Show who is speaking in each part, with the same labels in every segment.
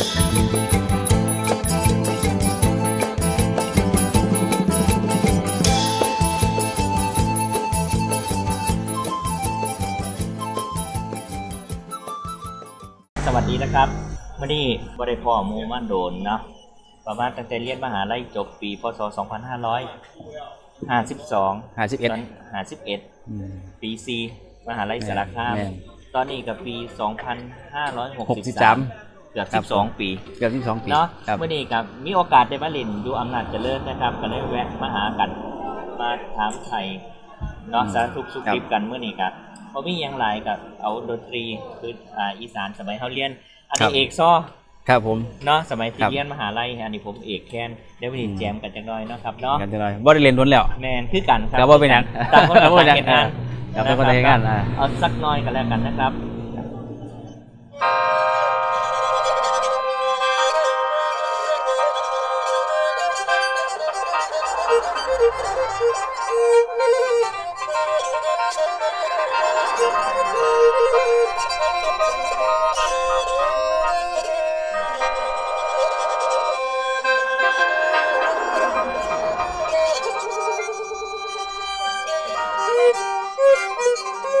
Speaker 1: สวัสดีนะครับมื่อนี้บริพ่อหมูมันโดนเนาะประมาณตั้งแต่เรียนมหาลัยจบปี พศ 2552
Speaker 2: ห้าสิบเอ็ด
Speaker 1: ตอน51 ปี C มหาลัยสารคาม
Speaker 2: แม่น
Speaker 1: ตอนนี้กับปี
Speaker 2: หกสิบสาม
Speaker 1: 2563 เกือบ
Speaker 2: ครับ
Speaker 1: 12ปี
Speaker 2: เกือบที่สองปี
Speaker 1: เนาะ
Speaker 2: ครับ
Speaker 1: มื่อนี้กับมีโอกาสได้มาเล่นอยู่อำนาจเจริญนะครับ ก็เลยแวะมาหากัน มาถามไทยเนาะสารทุกข์สุขดิบกันเมื่อนี้ครับเพราะมีอย่างไรกับเอาดนตรีคืออ่าอีสานสมัยเฮาเรียน อันนี้เอกซ้อ
Speaker 2: ครับผม
Speaker 1: เนาะสมัยที่
Speaker 2: ครับ
Speaker 1: เรียนมหาลัยอันนี้ผมเอกแคนเดี๋ยววันนี้แจมกันจังหน่อยเนาะครับเนาะ
Speaker 2: กันจะหน่อยบ่ได้เรียนล้วนแล้ว
Speaker 1: แมนคือกันครั
Speaker 2: ครับว่าเป็นหยัง
Speaker 1: ต่างคนต่าง
Speaker 2: ว่าเป็นหยัง
Speaker 1: เฮ็ดงาน
Speaker 2: ครับเป็นคนต่างเฮ็ดงานอ่า
Speaker 1: เอาสักหน้อยกันแล้วกันนะครับ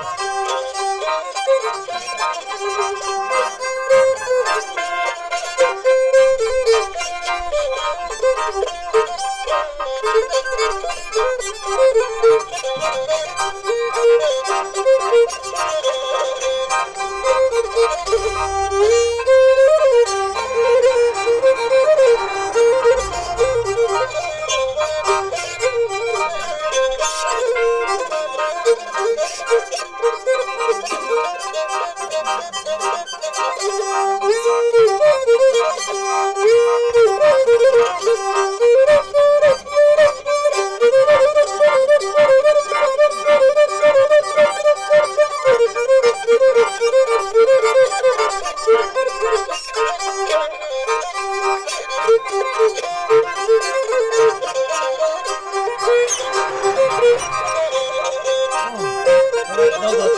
Speaker 2: Thank you. no, no, no.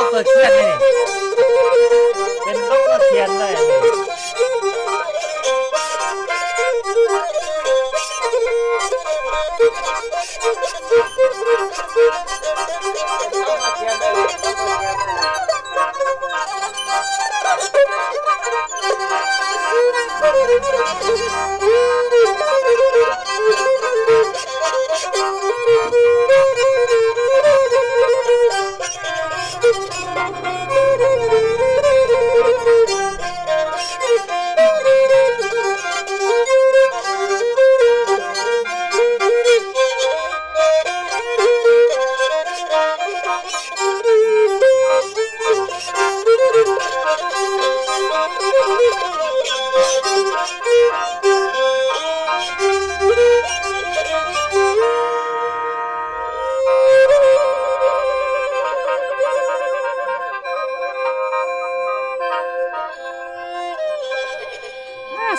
Speaker 2: อกเตอร์เชียนนี่
Speaker 1: เป็นดรเทียนเลย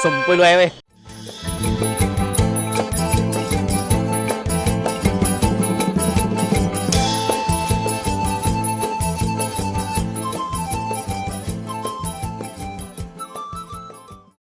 Speaker 2: สมไปรวยเว้ย